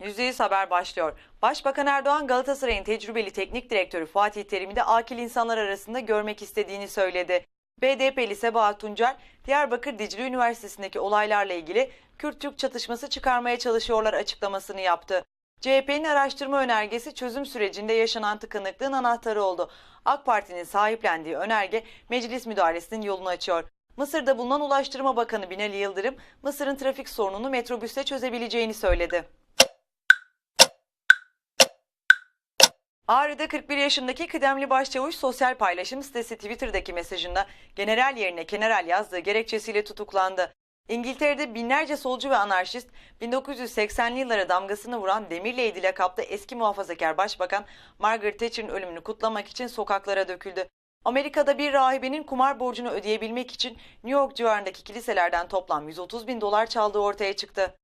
%100 haber başlıyor. Başbakan Erdoğan Galatasaray'ın tecrübeli teknik direktörü Fatih Terim'i de akil insanlar arasında görmek istediğini söyledi. BDP'li Sebahat Tuncer, Diyarbakır Dicle Üniversitesi'ndeki olaylarla ilgili Kürt-Türk çatışması çıkarmaya çalışıyorlar açıklamasını yaptı. CHP'nin araştırma önergesi çözüm sürecinde yaşanan tıkanıklığın anahtarı oldu. AK Parti'nin sahiplendiği önerge meclis müdahalesinin yolunu açıyor. Mısır'da bulunan Ulaştırma Bakanı Binali Yıldırım, Mısır'ın trafik sorununu metrobüste çözebileceğini söyledi. Ağrı'da 41 yaşındaki kıdemli başçavuş sosyal paylaşım sitesi Twitter'daki mesajında general yerine general yazdığı gerekçesiyle tutuklandı. İngiltere'de binlerce solcu ve anarşist 1980'li yıllara damgasını vuran Demir Lady lakaplı eski muhafazakar başbakan Margaret Thatcher'ın ölümünü kutlamak için sokaklara döküldü. Amerika'da bir rahibenin kumar borcunu ödeyebilmek için New York civarındaki kiliselerden toplam 130 bin dolar çaldığı ortaya çıktı.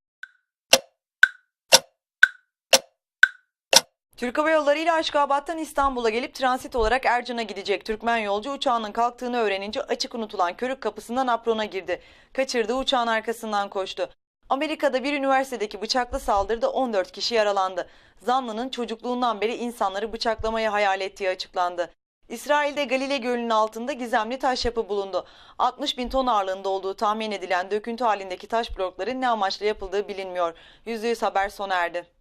Türk Hava Yolları ile Aşkabat'tan İstanbul'a gelip transit olarak Ercan'a gidecek Türkmen yolcu uçağının kalktığını öğrenince açık unutulan körük kapısından aprona girdi. Kaçırdığı uçağın arkasından koştu. Amerika'da bir üniversitedeki bıçaklı saldırıda 14 kişi yaralandı. Zanlının çocukluğundan beri insanları bıçaklamayı hayal ettiği açıklandı. İsrail'de Galile Gölü'nün altında gizemli taş yapı bulundu. 60 bin ton ağırlığında olduğu tahmin edilen döküntü halindeki taş blokların ne amaçla yapıldığı bilinmiyor. %100 haber sona erdi.